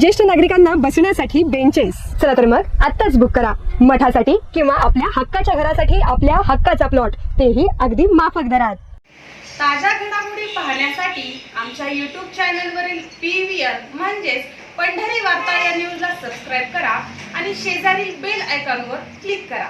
ज्येष्ठ नागरिकांना बसण्यासाठी बेंचेस चला तर मग आत्ताच बुक करा. मठासाठी किंवा आपल्या हक्काच्या घरासाठी आपल्या हक्काचा प्लॉट तेही अगदी माफक दरात. ताज्या घडामोडी पाहण्यासाठी आमच्या यूट्यूब चॅनलवरील पी व्ही आर म्हणजेच पंढरी वार्ता या न्यूजला सबस्क्राईब करा आणि शेजारील बेल आयकॉनवर क्लिक करा.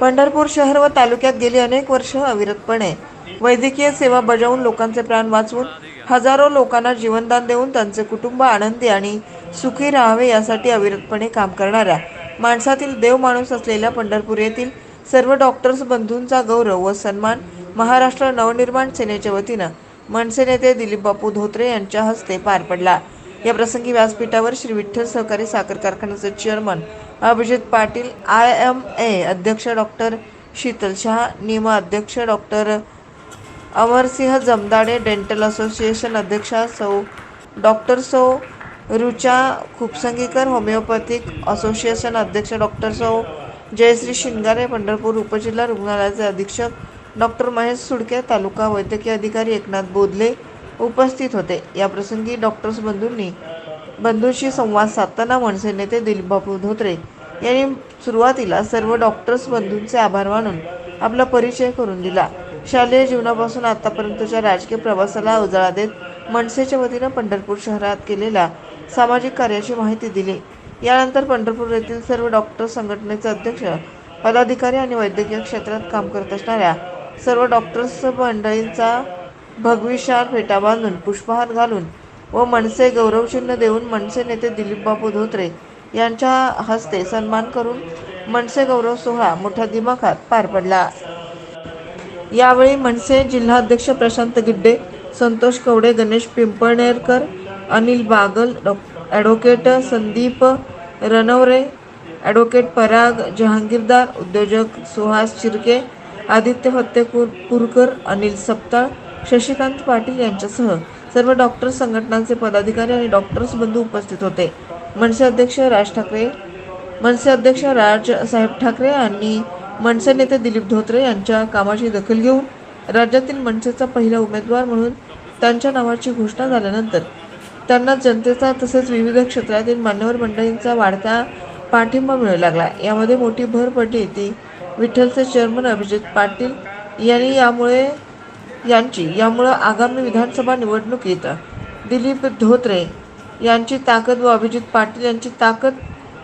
पंढरपूर शहर व तालुक्यात गेली अनेक वर्ष अविरतपणे. वैद्यकीय सेवा बजावून लोकांचे प्राण वाचवून हजारो लोकांना जीवनदान देऊन त्यांचे कुटुंब आनंदी आणि सुखी राहावे यासाठी अविरतपणे काम करणाऱ्या माणसातील देव माणूस असलेल्या पंढरपूर येथील सर्व डॉक्टर्स बंधूंचा गौरव व सन्मान महाराष्ट्र नवनिर्माण सेनेच्या वतीनं मनसे नेते दिलीप बापू धोत्रे यांच्या हस्ते पार पडला. या प्रसंगी व्यासपीठावर श्री विठ्ठल सहकारी साखर कारखान्याचे chairman Abhijit Patil I M A अध्यक्ष डॉक्टर शीतल शहा निमा अध्यक्ष doctor Amarsinh Jamdade dental association अध्यक्षा सौ डॉक्टर सौ रुचा खुपसंगीकर होमिओपॅथिक असोसिएशन अध्यक्ष डॉक्टर सौ जयश्री शिंगारे पंढरपूर उपजिल्हा रुग्णालयाचे अधीक्षक डॉक्टर महेश सुडके तालुका वैद्यकीय अधिकारी एकनाथ बोधले उपस्थित होते. या प्रसंगी डॉक्टर्स बंधूंनी बंधूंशी संवाद साधताना मनसे नेते दिलीपबापू धोत्रे यांनी सुरुवातीला सर्व डॉक्टर्स बंधूंचे आभार मानून आपला परिचय करून दिला. शालेय जीवनापासून आतापर्यंतच्या राजकीय प्रवासाला उजाळा देत मनसेच्या वतीनं पंढरपूर शहरात केलेल्या सामाजिक कार्याची माहिती दिली. यानंतर पंढरपूर येथील सर्व डॉक्टर संघटनेचे अध्यक्ष पदाधिकारी आणि वैद्यकीय क्षेत्रात काम करत असणाऱ्या सर्व डॉक्टर्स मंडळींचा भगविशार फेटा बांधून पुष्पहार घालून व मनसे गौरवचिन्ह देऊन मनसे नेते दिलीपबापू धोत्रे यांच्या हस्ते सन्मान करून मनसे गौरव सोहळा मोठ्या दिमाखात पार पडला. यावेळी मनसे जिल्हाध्यक्ष प्रशांत गिड्डे संतोष कवडे गणेश पिंपळनेरकर अनिल बागल डॉ ॲडव्होकेट संदीप रनवरे ॲडव्होकेट पराग जहांगीरदार उद्योजक सुहास चिरके आदित्य हत्तेपूर पुरकर अनिल सप्ताळ शशिकांत पाटील यांच्यासह सर्व डॉक्टर संघटनांचे पदाधिकारी आणि डॉक्टर्स बंधू उपस्थित होते. मनसे अध्यक्ष राज ठाकरे मनसे अध्यक्ष राज साहेब ठाकरे आणि मनसे नेते दिलीप धोत्रे यांच्या कामाची दखल घेऊन राज्यातील मनसेचा पहिला उमेदवार म्हणून त्यांच्या नावाची घोषणा झाल्यानंतर त्यांना जनतेचा तसेच विविध क्षेत्रातील मान्यवर मंडळींचा वाढता पाठिंबा मिळू लागला. यामध्ये मोठी भर पडली ती विठ्ठलचे चेअरमन अभिजित पाटील यांनी यामुळे यांची यामुळं आगामी विधानसभा निवडणुकीत दिलीप धोत्रे यांची ताकद व अभिजित पाटील यांची ताकद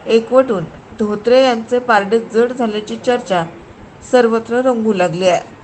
एकवटून धोत्रे यांचे पारडे जड झाल्याची चर्चा सर्वत्र रंगू लागली आहे.